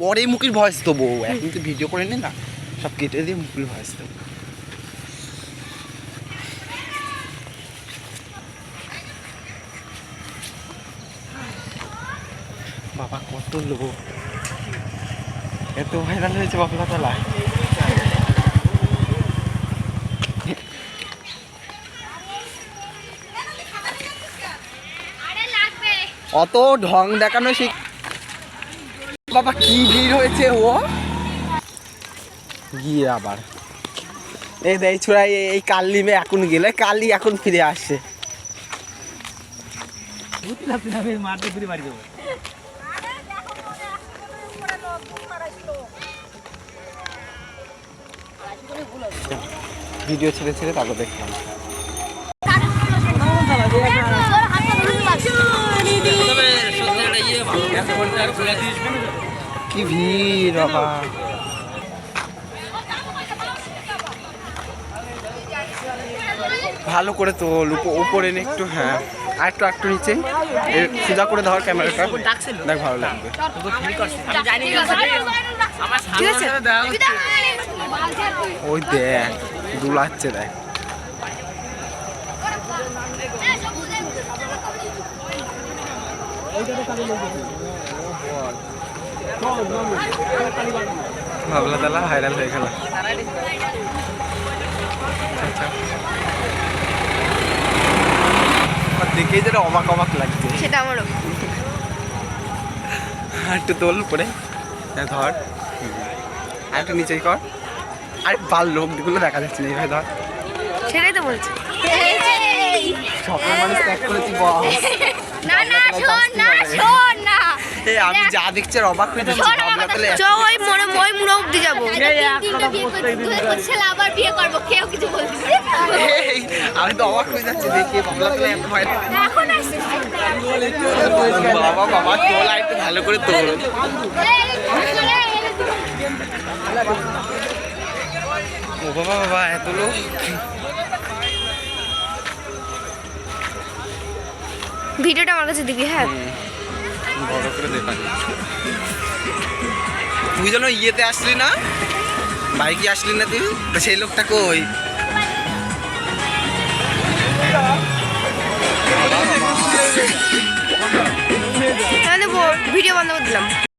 পরে মুখের ভয়েস দেবো। এখন তো ভিডিও করে নে না সব কেটে দিয়ে মুখের ভয়েস দেবো। বাবা কত লোক। এত ভাইরাল হয়েছে বাবলা তলা অত ঢং দেখানো শিখ বাবা কি ভিড় হয়েছে ও? গিয়ে আবার। এই দেয় ছোড়াই এই কালি মে এখন গেলে কালি এখন ফিরে আসছে। মারতে ফিরে বাড়ি দেবো ভিডিও ছেড়ে ছেড়ে তারপর দেখলাম। কি ভিড়, বাবা। ভালো করে তোল, উপ- উপরে একটু হ্যাঁ। আর একটু একটু নিচে। সোজা করে ধর ক্যামেরাটা। দেখ, ভালো লাগবে। ওই দেখ, দুলাচ্ছে, দেখ। ভাবলা তালা ভাইরাল হয়ে গেল। আর দেখেই যেটা অবাক অবাক লাগছে। সেটা আমারও। একটু তোল পরে হ্যাঁ, ধর। আর একটু নিচেই কর। আর বাল লোকগুলো দেখা যাচ্ছে না এইভাবে ধর। সেটাই তো বলছি। মানুষ ত্যাগ করেছি বস না না শোন না শোন না। এই আমি যা দেখছি অবাক হয়ে যাচ্ছি ভাবলা তাহলে চ ওই মনে ওই মুড়ো অব্দি যাব। আবার বিয়ে করব কেউ কিছু বলতে আমি তো অবাক হয়ে যাচ্ছি দেখি বাবলা তাহলে এত ভয় এখন বাবা বাবা তোল একটু ভালো করে তোল। ও বাবা বাবা এত লোক। ভিডিওটা আমার কাছে দিবি হ্যাঁ। বড় করে দেখান তুই যেন ইয়েতে আসলি না, বাইকে আসলি না তুই সেই লোকটা কই?